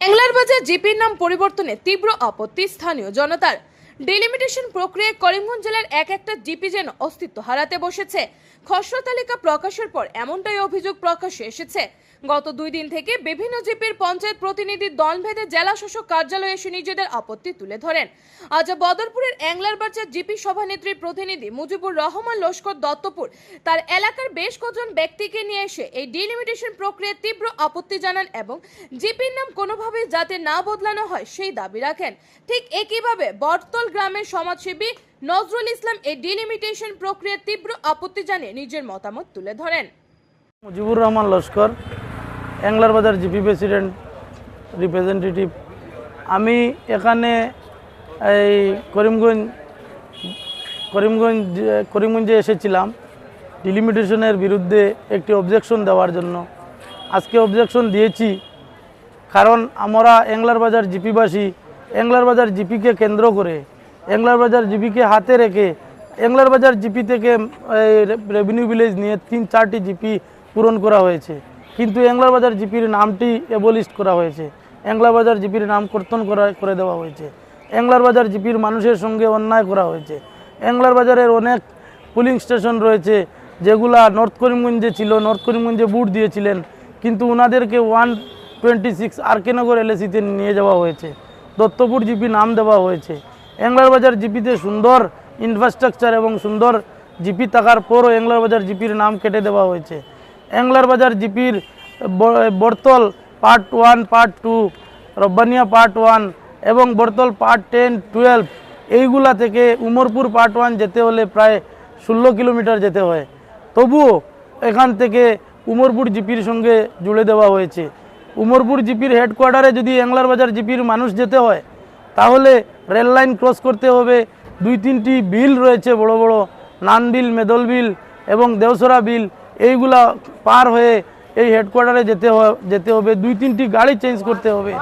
অ্যাংলারবাজার জিপির নাম পরিবর্তনে তীব্র আপত্তি স্থানীয় জনতার। ডিলিমিটেশন প্রক্রিয়ায় করিমগঞ্জ জেলার এক একটা জিপি যেন অস্তিত্ব হারাতে বসেছে। খসড়া তালিকা প্রকাশের পর এমনটাই অভিযোগ প্রকাশ্যে এসেছে। গত দুই দিন থেকে বিভিন্ন জিপির পঞ্চায়েত প্রতিনিধি দল ভেদে জেলা শাসক কার্যালয়ে এসে নিজেদের আপত্তি তুলে ধরেন। আজ বদরপুরের অ্যাংলারবাজার জিপি সভানেত্রীর প্রতিনিধি মুজিবুর রহমান লস্কর দত্তপুর তার এলাকার বেশ কজন ব্যক্তিকে নিয়ে এসে এই ডিলিমিটেশন প্রক্রিয়ায় তীব্র আপত্তি জানান এবং জিপির নাম কোনোভাবেই যাতে না বদলানো হয় সেই দাবি রাখেন। ঠিক একইভাবে বটতল গ্রামের সমাজসেবী নজরুল ইসলাম এই ডিলিমিটেশন প্রক্রিয়ার তীব্র আপত্তি জানিয়ে নিজের মতামত তুলে ধরেন। Mujibur Rahman Laskar Anglar Bazar GP president, representative. আমি এখানে এই করিমগঞ্জ করিমগঞ্জ, করিমগঞ্জে এসেছিলাম। ডিলিমিটেশনের বিরুদ্ধে একটি অবজেকশন দেওয়ার জন্য। আজকে অবজেকশন দিয়েছি। কারণ আমরা অ্যাংলার বাজার জিপিবাসী অ্যাংলার বাজার জিপিকে কেন্দ্র করে অ্যাংলার বাজার জিপিকে হাতে রেখে অ্যাংলার বাজার জিপি থেকে রেভিনিউ ভিলেজ নিয়ে তিন, চারটি জিপি পূরণ করা হয়েছে। কিন্তু অ্যাংলার বাজার জিপির নামটি এবলিস্ট করা হয়েছে। অ্যাংলার বাজার জিপির নাম কর্তন করা, করে দেওয়া হয়েছে। অ্যাংলার বাজার জিপির মানুষের সঙ্গে অন্যায় করা হয়েছে। অ্যাংলার বাজারের অনেক পুলিং স্টেশন রয়েছে, যেগুলা নর্থ করিমগঞ্জে ছিল নর্থ করিমগঞ্জে বুট দিয়েছিলেন। কিন্তু ওনাদেরকে ওয়ান টোয়েন্টি সিক্স আরকেনগর এলএসিতে নিয়ে যাওয়া হয়েছে। দত্তপুর জিপি নাম দেওয়া হয়েছে। অ্যাংলার বাজার জিপিতে সুন্দর ইনফ্রাস্ট্রাকচার এবং সুন্দর জিপি থাকার পরও অ্যাংলার বাজার জিপির নাম কেটে দেওয়া হয়েছে। অ্যাংলার বাজার জিপির Bortol part one part two Rabbania part one এবং বর্তল পার্ট টেন টুয়েলভ এইগুলা থেকে উমরপুর পার্ট ওয়ান যেতে হলে প্রায় ষোলো কিলোমিটার যেতে হয়। তবুও এখান থেকে উমরপুর জিপির সঙ্গে জুড়ে দেওয়া হয়েছে। উমরপুর জিপির হেডকোয়ার্টারে যদি অ্যাংলার বাজার জিপির মানুষ যেতে হয় তাহলে রেল লাইন ক্রস করতে হবে। দুই তিনটি বিল রয়েছে, বড় বড়। নান বিল, মেদল বিল এবং দেওসরা বিল, এইগুলা পার হয়ে এই হেডকোয়ার্টারে যেতে যেতে হবে। দুই তিনটি গাড়ি চেঞ্জ করতে হবে।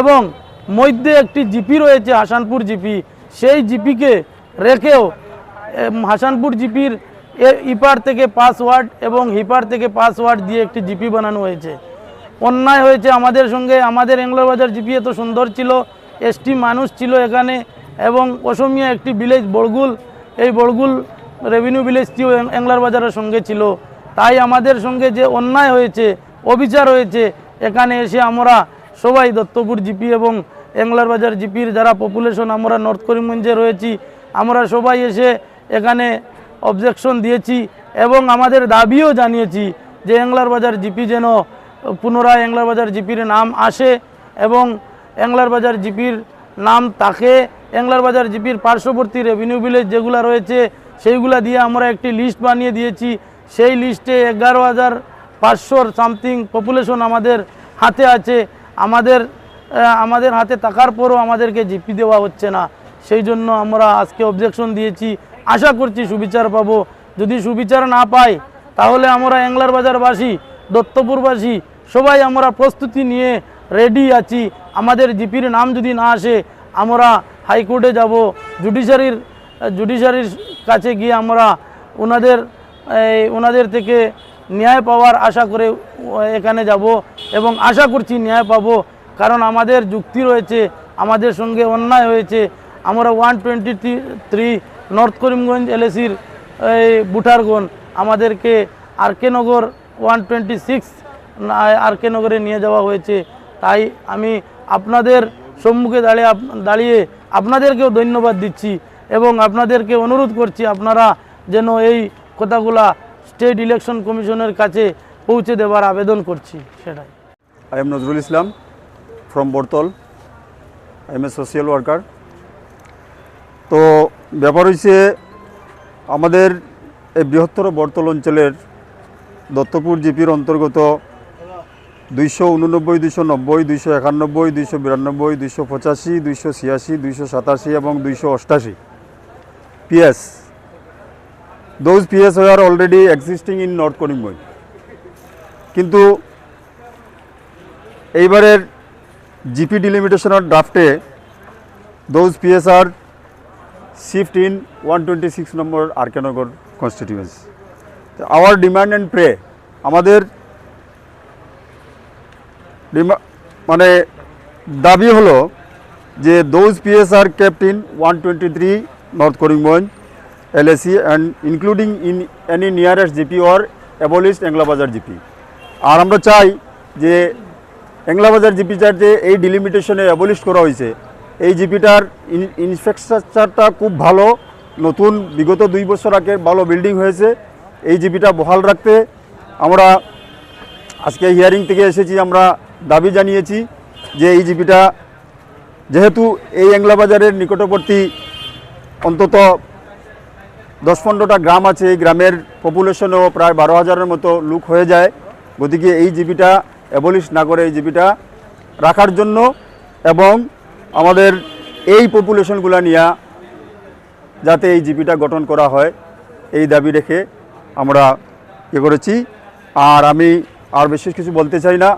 এবং মধ্যে একটি জিপি রয়েছে, হাসানপুর জিপি। সেই জিপিকে রেখেও হাসানপুর জিপির ইপার থেকে পাসওয়ার্ড এবং হিপার থেকে পাসওয়ার্ড দিয়ে একটি জিপি বানানো হয়েছে। অন্যায় হয়েছে আমাদের সঙ্গে। আমাদের বাজার জিপি এত সুন্দর ছিল। এসটি মানুষ ছিল এখানে এবং অসমিয়া একটি ভিলেজ বড়গুল। এই বড়গুল রেভিনিউ ভিলেজটিও অ্যাংলার বাজারের সঙ্গে ছিল। তাই আমাদের সঙ্গে যে অন্যায় হয়েছে, অবিচার হয়েছে, এখানে এসে আমরা সবাই দত্তপুর জিপি এবং অ্যাংলার বাজার জিপির যারা পপুলেশন আমরা নর্থ করিমগঞ্জে রয়েছি। আমরা সবাই এসে এখানে অবজেকশন দিয়েছি এবং আমাদের দাবিও জানিয়েছি যে অ্যাংলার বাজার জিপি যেন পুনরায় অ্যাংলার বাজার জিপির নাম আসে এবং অ্যাংলার বাজার জিপির নাম তাকে। অ্যাংলার বাজার জিপির পার্শ্ববর্তী রেভিনিউ ভিলেজ যেগুলো রয়েছে, সেইগুলা দিয়ে আমরা একটি লিস্ট বানিয়ে দিয়েছি। সেই লিস্টে এগারো হাজার পাঁচশোর সামথিং পপুলেশন আমাদের হাতে আছে। আমাদের আমাদের হাতে থাকার পরও আমাদেরকে জিপি দেওয়া হচ্ছে না। সেই জন্য আমরা আজকে অবজেকশন দিয়েছি। আশা করছি সুবিচার পাবো। যদি সুবিচার না পাই, তাহলে আমরা অ্যাংলার বাজারবাসী, দত্তপুরবাসী সবাই আমরা প্রস্তুতি নিয়ে রেডি আছি। আমাদের জিপির নাম যদি না আসে, আমরা হাইকোর্টে যাব। জুডিশিয়ারির জুডিশিয়ারির কাছে গিয়ে আমরা ওনাদের এই ওনাদের থেকে ন্যায় পাওয়ার আশা করে এখানে যাব এবং আশা করছি ন্যায় পাবো। কারণ আমাদের যুক্তি রয়েছে, আমাদের সঙ্গে অন্যায় হয়েছে। আমরা one twenty three north Karimganj এলএসির বুটারগন আমাদেরকে R K Nagar one twenty six, R K নগরে নিয়ে যাওয়া হয়েছে। তাই আমি আপনাদের সম্মুখে দাঁড়িয়ে দাঁড়িয়ে আপনাদেরকেও ধন্যবাদ দিচ্ছি এবং আপনাদেরকে অনুরোধ করছি আপনারা যেন এই কথাগুলা স্টেট ইলেকশন কমিশনের কাছে পৌঁছে দেওয়ার আবেদন করছি, সেটাই I am Nazrul Islam from Bortol. I am a social worker তো ব্যাপার হচ্ছে আমাদের এই বৃহত্তর বর্তল অঞ্চলের দত্তপুর জিপির অন্তর্গত দুইশো উননব্বই, দুইশো নব্বই, দুইশো একানব্বই, দুইশো বিরানব্বই, দুইশো পঁচাশি, দুইশো ছিয়াশি, দুইশো সাতাশি এবং দুইশো অষ্টাশি। PS those PS are already existing in north Karimganj কিন্তু এইবারের জিপি ডিলিমিটেশনের ড্রাফটে those PS are shift in one twenty six number R K Nagar constituency our demand and pray আমাদের মানে দাবি হলো যে those PS are kept one twenty three north Karimganj, LAC and including in any nearest GP or abolished Anglabazar GP আর আমরা চাই যে এংলাবাজার জিপিটার যে এই ডিলিমিটেশনে অ্যাবলিশ করা হয়েছে, এই জিপিটার ইনফ্রাস্ট্রাকচারটা খুব ভালো, নতুন, বিগত দুই বছর আগে ভালো বিল্ডিং হয়েছে, এই জিপিটা বহাল রাখতে আমরা আজকে হিয়ারিং থেকে এসেছি, আমরা দাবি জানিয়েছি যে এই জিপিটা যেহেতু এই এংলাবাজারের নিকটবর্তী অন্তত দশ পনেরোটা গ্রাম আছে, এই গ্রামের পপুলেশনও প্রায় বারো হাজারের মতো লুক হয়ে যায়। গতিকে এই জিপিটা অ্যাবলিশ না করে এই জিপিটা রাখার জন্য এবং আমাদের এই পপুলেশনগুলো নিয়ে যাতে এই জিপিটা গঠন করা হয়, এই দাবি রেখে আমরা ইয়ে করেছি। আর আমি আর বিশেষ কিছু বলতে চাই না।